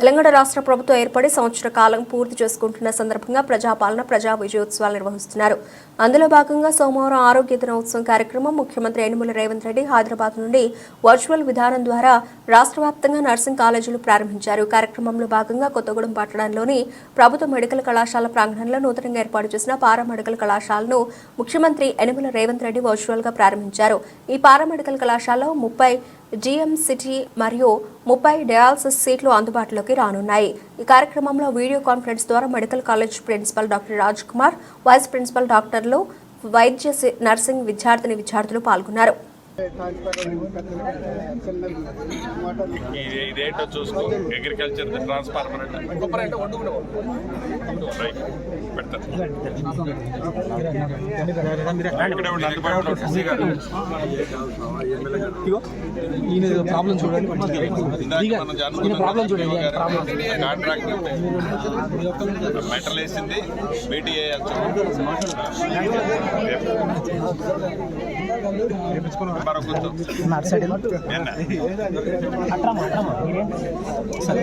తెలంగాణ రాష్ట్ర ప్రభుత్వం ఏర్పడి సంవత్సర కాలం పూర్తి చేసుకుంటున్న సందర్భంగా ప్రజాపాలన ప్రజా విజయోత్సవాలు నిర్వహిస్తున్నారు. అందులో భాగంగా సోమవారం ఆరోగ్య దినోత్సవం కార్యక్రమం ముఖ్యమంత్రి యనుమల రేవంత్ రెడ్డి హైదరాబాద్ నుండి వర్చువల్ విధానం ద్వారా రాష్ట్ర వ్యాప్తంగా నర్సింగ్ కాలేజీలు ప్రారంభించారు. కార్యక్రమంలో భాగంగా కొత్తగూడెం పట్టణంలోని ప్రభుత్వ మెడికల్ కళాశాల ప్రాంగణంలో నూతనంగా ఏర్పాటు చేసిన పారామెడికల్ కళాశాలను ముఖ్యమంత్రి యనుమల రేవంత్ రెడ్డి వర్చువల్గా ప్రారంభించారు. ఈ పారామెడికల్ కళాశాలలో ముప్పై జీఎం సిటీ మరియు ముప్పై డయాలసిస్ సీట్లు అందుబాటులోకి రానున్నాయి. ఈ కార్యక్రమంలో వీడియో కాన్ఫరెన్స్ ద్వారా medical college principal doctor Raj Kumar vice principal డాక్టర్లు వైద్య సి- నర్సింగ్ విద్యార్థిని విద్యార్థులు పాల్గొన్నారు. ఇదేంటో చూసుకో. అగ్రికల్చర్ ట్రాన్స్ఫార్మర్ ప్రాబ్లం చూడండి. ప్రాబ్లం చూడండి ఈయన ప్రాబ్లం కాంట్రాక్ట్ మెటల్ వేసింది బీటీ మరో ಸರಿ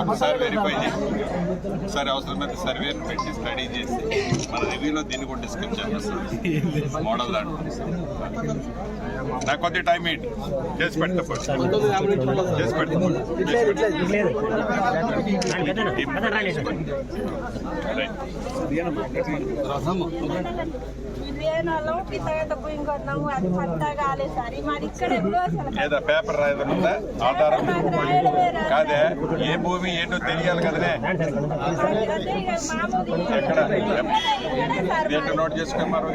ఒకసారి వెరిఫై చేసి ఒకసారి అవసరమైతే సర్వే పెట్టి స్టడీ చేసి మన రివ్యూలో దీన్ని కూడా డిస్కస్ చేస్తాం మోడల్ దాంట్లో. నాకు కొద్ది టైం ఏంటి చేసి పెడతా. చేసి పెడతా. చేసి అది కాలేదు సార్ మరి ఇక్కడ ఎప్పుడో లేదా పేపర్ రాయడం ఉందా ఆధారం కాదే ఏ భూమి ఏంటో తెలియాలి కదనే ఎక్కడ నోట్ చేసుకోమన్నారు